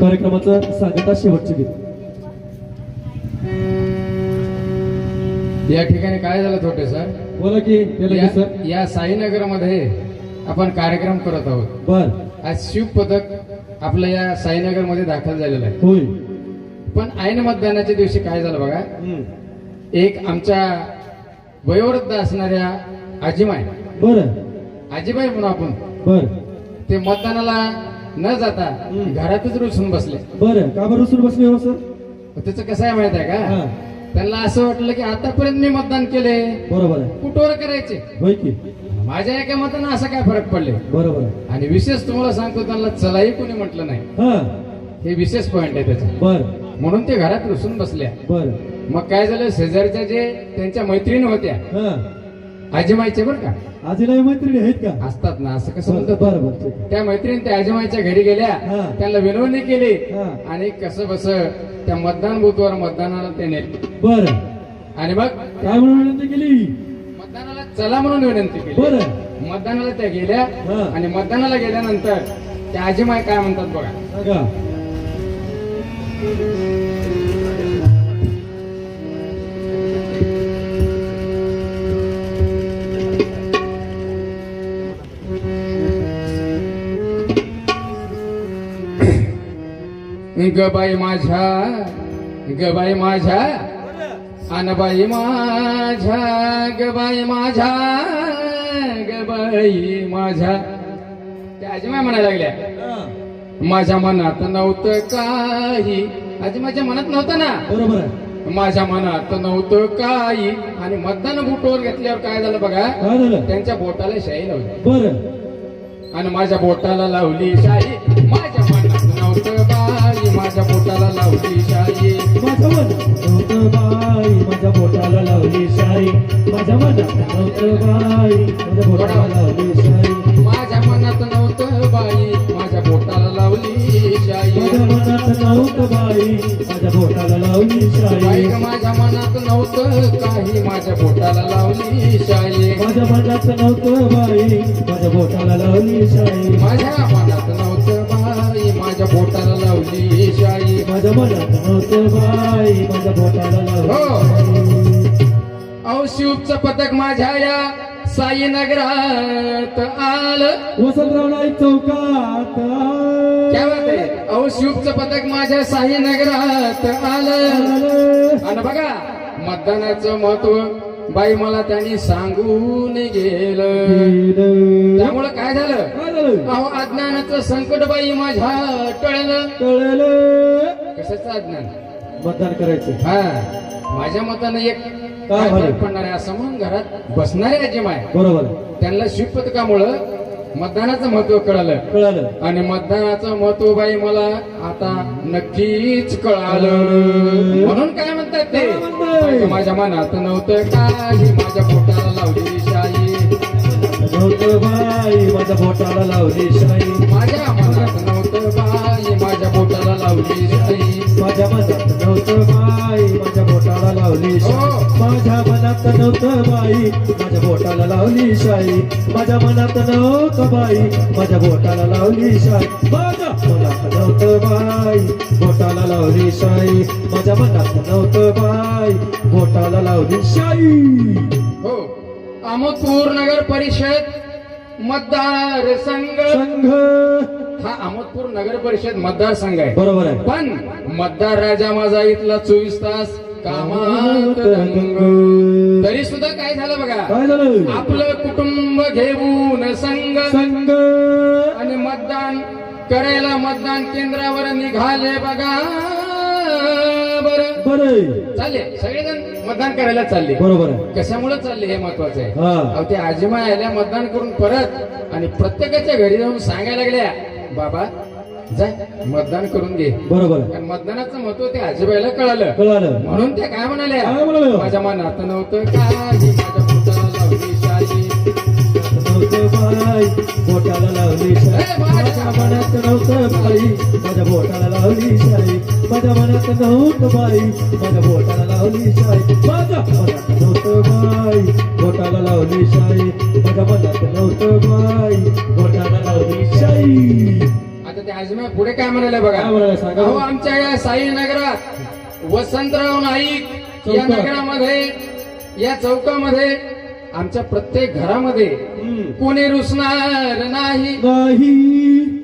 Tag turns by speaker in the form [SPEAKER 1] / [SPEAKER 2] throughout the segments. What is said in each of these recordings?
[SPEAKER 1] कार्यक्रमाचं सांगता शेवटचे गीत.
[SPEAKER 2] या ठिकाणी काय झालं थोटे सर?
[SPEAKER 1] बोला की की सर.
[SPEAKER 2] या- या साईनगरमध्ये आपण कार्यक्रम करत आहोत.
[SPEAKER 1] बर.
[SPEAKER 2] आज शिव पदक आपलं या साईनगरमध्ये दाखल झालेलं आहे.
[SPEAKER 1] होय.
[SPEAKER 2] पण ऐन मतदानाच्या दिवशी काय झालं बघा. एक आमच्या वयोवृद्ध असणाऱ्या आजीमाय
[SPEAKER 1] बर.
[SPEAKER 2] आजीबाई म्हणून आपण.
[SPEAKER 1] बर.
[SPEAKER 2] ते मतदानाला न जाता. घरातच रुसून बसले.
[SPEAKER 1] बर का बरं रुसून बसले हो सर?
[SPEAKER 2] त्याचं कसं आहे माहीत आहे. का? त्यांना असं वाटलं की आतापर्यंत मी मतदान केले
[SPEAKER 1] बरोबर आहे.
[SPEAKER 2] कुठवर करायचे?
[SPEAKER 1] होय की?
[SPEAKER 2] माझ्या एका मतानं असं काय फरक पडले?
[SPEAKER 1] बरोबर
[SPEAKER 2] आणि विशेष तुम्हाला सांगतो त्यांना चलाही कोणी म्हटलं नाही.
[SPEAKER 1] हा.
[SPEAKER 2] हे विशेष पॉइंट आहे त्याचा.
[SPEAKER 1] बर.
[SPEAKER 2] म्हणून ते घरात रुसून बसल्या.
[SPEAKER 1] बर.
[SPEAKER 2] मग काय झालं शेजारच्या जे त्यांच्या मैत्रिणी होत्या आजीमाईचे बरं का?
[SPEAKER 1] आजीला मैत्रिणी आहेत का?
[SPEAKER 2] असतात ना असं कसं म्हणतात?
[SPEAKER 1] बरं बरं.
[SPEAKER 2] त्या मैत्रीण त्या आजीमाईच्या घरी गेल्या
[SPEAKER 1] हा.
[SPEAKER 2] त्यांना विनवणी केली
[SPEAKER 1] हा.
[SPEAKER 2] आणि कसं बस त्या मतदान बूथवर मतदानाला ते नेले.
[SPEAKER 1] बर.
[SPEAKER 2] आणि मग?
[SPEAKER 1] काय म्हणून विनंती केली?
[SPEAKER 2] मतदानाला चला म्हणून विनंती केली.
[SPEAKER 1] बर.
[SPEAKER 2] मतदानाला त्या गेल्या
[SPEAKER 1] हा.
[SPEAKER 2] आणि मतदानाला गेल्यानंतर त्या आजीमाई काय म्हणतात बघा?
[SPEAKER 1] सांगा.
[SPEAKER 2] गबाई माझ्या गबाई माझ्या अनबाई माझ्या गबाई माझ्या गबाई माझ्या. त्या आजीमाई म्हणायला लागल्या. माझ्या मनात नव्हतं काही. आजी माझ्या मनात नव्हतं ना
[SPEAKER 1] बरोबर
[SPEAKER 2] माझ्या मनात नव्हतं काही. आणि मतदान बुटवर घेतल्यावर काय झालं बघा त्यांच्या बोटाला शाई लावली.
[SPEAKER 1] बर.
[SPEAKER 2] आणि माझ्या बोटाला लावली शाई माझ्या मनात नव्हतं बाई माझ्या बोटाला लावली शाई.
[SPEAKER 1] माझ्या मनात नव्हतं बाई. माझ्या बोटाला लावली शाई. माझ्या मनात नव्हतं बाई. माझ्या बोटाला लावली शाई.
[SPEAKER 2] माझ्या मनात नव्हतं बाई. माझ्या बोटाला लावली शाई.
[SPEAKER 1] माझ्या मनात नव्हतं बाई. माझ्या बोटाला लावली शाई.
[SPEAKER 2] माझ्या मनात नव्हतं काही. माझ्या बोटाला लावली शाई.
[SPEAKER 1] माझ्या मनात नव्हतं बाई. माझ्या बोटाला लावली शाई.
[SPEAKER 2] माझ्या लावली शाई
[SPEAKER 1] माझ्या मनात नव्हतं बाई माझ्या बोटाला शाई.
[SPEAKER 2] अहो शिवचं पथक माझ्या या साईनगरात आलं.
[SPEAKER 1] वसंतराव नाईक चौकात
[SPEAKER 2] अहो शिवचं पथक माझ्या साईनगरात आलं.
[SPEAKER 1] आलं.
[SPEAKER 2] आणि बघा मतदानाचं महत्त्व बाई मला त्यांनी सांगून गेलं. त्यामुळं काय झालं? अहो अज्ञानाचं संकट बाई माझ्या टळलं.
[SPEAKER 1] कळलं
[SPEAKER 2] कशाचं अज्ञान?
[SPEAKER 1] मतदान करायचं.
[SPEAKER 2] हा. माझ्या मतानं एक
[SPEAKER 1] काय
[SPEAKER 2] पडणार आहे असं म्हणून घरात बसणारे आजी माय.
[SPEAKER 1] बरोबर. आहे.
[SPEAKER 2] त्यांना शिवपथकामुळं मतदानाचं महत्त्व कळालं.
[SPEAKER 1] कळालं.
[SPEAKER 2] आणि मतदानाचं महत्त्व बाई मला आता नक्कीच कळालं. म्हणून काय म्हणतात ते? माझ्या मनात नव्हतं काही. माझ्या पोटाला लावली शाई.
[SPEAKER 1] नव्हतं बाई माझ्या बोटाला लावली शाई.
[SPEAKER 2] माझ्या मनात नव्हतं बाई माझ्या पोटाला लावली शाई.
[SPEAKER 1] माझ्या मनात नव्हतं बाई माझ्या बोटाला लावली शाई.
[SPEAKER 2] हो.
[SPEAKER 1] माझ्या मनात नव्हतं बाई. माझ्या बोटाला लावली शाई. माझ्या मनात नव्हतं बाई. माझ्या बोटाला लावली शाई. माझ्या मनात नव्हतं बाई. बोटाला लावली शाई. माझ्या मनात नव्हतं बाई. बोटाला लावली शाई.
[SPEAKER 2] हो. अहमदपूर नगर परिषद मतदार संघ.
[SPEAKER 1] संघ.
[SPEAKER 2] हा अहमदपूर नगर परिषद मतदारसंघ आहे.
[SPEAKER 1] बरोबर आहे.
[SPEAKER 2] पण मतदार राजा माझा इथला चोवीस तास कामात. तरी सुद्धा काय झालं बघा?
[SPEAKER 1] काय झालं?
[SPEAKER 2] आपलं कुटुंब घेऊन संघ
[SPEAKER 1] संघ.
[SPEAKER 2] आणि मतदान करायला मतदान केंद्रावर निघाले बघा. बर.
[SPEAKER 1] बरं.
[SPEAKER 2] चालले. सगळेजण मतदान करायला चालले.
[SPEAKER 1] बरोबर आहे.
[SPEAKER 2] कशामुळे चालले हे महत्वाचं आहे?
[SPEAKER 1] हा.
[SPEAKER 2] अहो ते आजीमा आल्या मतदान करून परत आणि प्रत्येकाच्या घरी जाऊन सांगायला लागल्या बाबा जा मतदान करून घे.
[SPEAKER 1] बरोबर.
[SPEAKER 2] कारण मतदानाचं महत्त्व ते आजीबाईला कळालं.
[SPEAKER 1] कळालं.
[SPEAKER 2] म्हणून ते काय म्हणाले
[SPEAKER 1] काय म्हणाले?
[SPEAKER 2] माझ्या मनात नव्हतं काही माझ्या पोटाला लावली शाई.
[SPEAKER 1] नव्हतं बाई बोटाला लावली शाई. माझ्या मनात नव्हतं बाई माझ्या बोटाला लावली शाई. माझ्या मनात नव्हतं बाई माझ्या बोटाला लावली शाई. माझ्या मनात नव्हतं बाई बोटाला लावली शाई. माझ्या मनात नव्हतं बाई बोटाला लावली शाई.
[SPEAKER 2] आता ते आजम्या पुढे काय म्हणाले बघा? अहो. आमच्या या साई नगरात वसंतराव नाईक या. नगरामध्ये या चौकामध्ये आमच्या प्रत्येक घरामध्ये. कोणी रुसणार नाही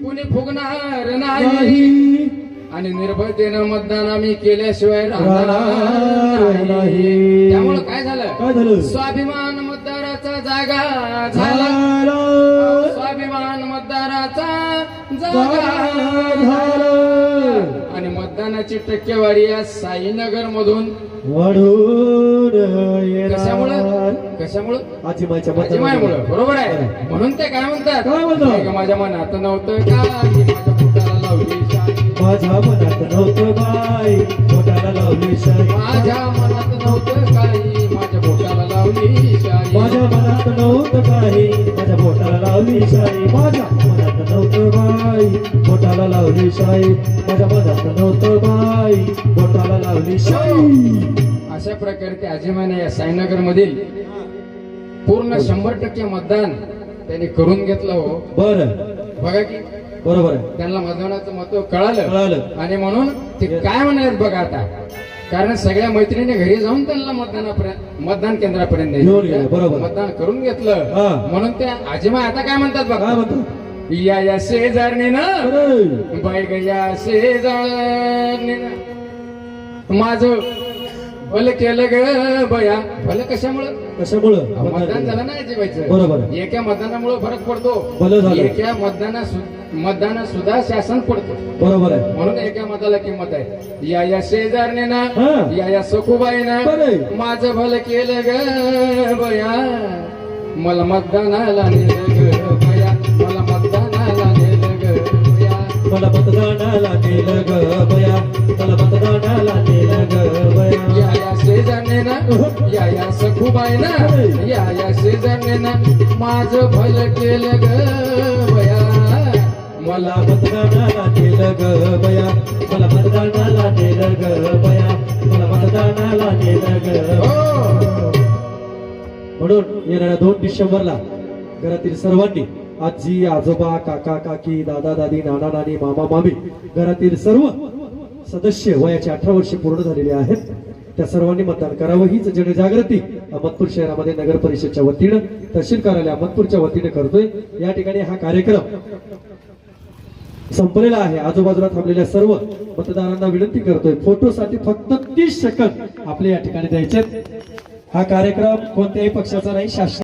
[SPEAKER 2] कोणी फुगणार नाही. आणि निर्भयतेनं मतदान आम्ही केल्याशिवाय
[SPEAKER 1] राहणार
[SPEAKER 2] नाही. त्यामुळं काय झालं? स्वाभिमान मतदाराचा जागा झालं. मतदानाची टक्केवारी या साईनगर मधून
[SPEAKER 1] वाढून
[SPEAKER 2] कशामुळं? कशामुळं? आजीमाईमुळं बरोबर आहे. म्हणून ते काय म्हणतात?
[SPEAKER 1] काय म्हणतात?
[SPEAKER 2] "नाही ग, माझ्या मनात नव्हतं का माझ्या
[SPEAKER 1] मनात नव्हतं बाई. पोटाला लावली शाई.
[SPEAKER 2] माझ्या मनात नव्हतं काही. माझ्या पोटाला लावली शाई.
[SPEAKER 1] माझ्या मनात नव्हतं काही. माझ्या पोटाला लावली शाई माझ्या मनात नव्हतं बाई. पोटाला लावली शाई माझ्या मनात नव्हतं बाई. पोटाला लावली शाई
[SPEAKER 2] अशा प्रकारे ते आजीमाने या साईनगर मधील पूर्ण शंभर टक्के मतदान त्यांनी करून घेतलं हो.
[SPEAKER 1] बर.
[SPEAKER 2] बघा की
[SPEAKER 1] बरोबर
[SPEAKER 2] त्यांना मतदानाचं महत्त्व कळालं.
[SPEAKER 1] कळालं.
[SPEAKER 2] आणि म्हणून ते काय म्हणाले बघा आता? कारण सगळ्या मैत्रिणी घरी जाऊन त्यांना मतदानापर्यंत मतदान केंद्रापर्यंत
[SPEAKER 1] घेऊन गेले,
[SPEAKER 2] न्यायचं.
[SPEAKER 1] बरोबर.
[SPEAKER 2] मतदान करून घेतलं
[SPEAKER 1] हा.
[SPEAKER 2] म्हणून ते आजीमा आता काय म्हणतात
[SPEAKER 1] काय
[SPEAKER 2] बघा
[SPEAKER 1] म्हणतो
[SPEAKER 2] या या शेजारने ना
[SPEAKER 1] अरे
[SPEAKER 2] बाई ग या शेजारने ना माझं भलं केलं ग बया. भलं कशामुळं?
[SPEAKER 1] कशामुळं?
[SPEAKER 2] मतदान झालं. ना आजीबाईचं
[SPEAKER 1] बरोबर.
[SPEAKER 2] एका मतदानामुळे फरक पडतो.
[SPEAKER 1] भलं झालं.
[SPEAKER 2] एका मतदाना मतदाना सुद्धा शासन पडतो.
[SPEAKER 1] बरोबर आहे.
[SPEAKER 2] म्हणून एका मताला किंमत आहे. या या शेजारने ना
[SPEAKER 1] हा.
[SPEAKER 2] या या सखूबाईनं
[SPEAKER 1] बरं.
[SPEAKER 2] माझं भलं केलं ग बया. मला मतदानाला नेलं ग बया. मला मतदानाला नेलं ग बया.
[SPEAKER 1] मला मतदानाला नेलं ग बया. मला मतदानाला नेलं ग बया.
[SPEAKER 2] शेजारने ना या या सखूबाईनं या या शेजारने ना माझं भलं केलं ग बया.
[SPEAKER 1] मला मतदानाला नेलं ग बया. मला मतदानाला नेलं ग बया. मला मतदानाला नेलं ग.
[SPEAKER 2] हो.
[SPEAKER 1] म्हणून येणाऱ्या दोन डिसेंबरला घरातील सर्वांनी आजी आजोबा काका काकी दादा दादी नाना नानी मामा मामी घरातील सर्व सदस्य वयाचे अठरा वर्षे पूर्ण झालेले आहेत. त्या सर्वांनी मतदान करावं. हीच जनजागृती अहमदपूर शहरामध्ये नगर परिषदच्या वतीनं तहसील कार्यालय अहमदपूरच्या वतीने करतोय. या ठिकाणी हा कार्यक्रम संपलेला आहे. आजूबाजूला थांबलेल्या सर्व मतदारांना विनंती करतोय. फोटोसाठी फक्त तीस सेकंद आपले या ठिकाणी द्यायचे हा कार्यक्रम कोणत्याही पक्षाचा नाही शासन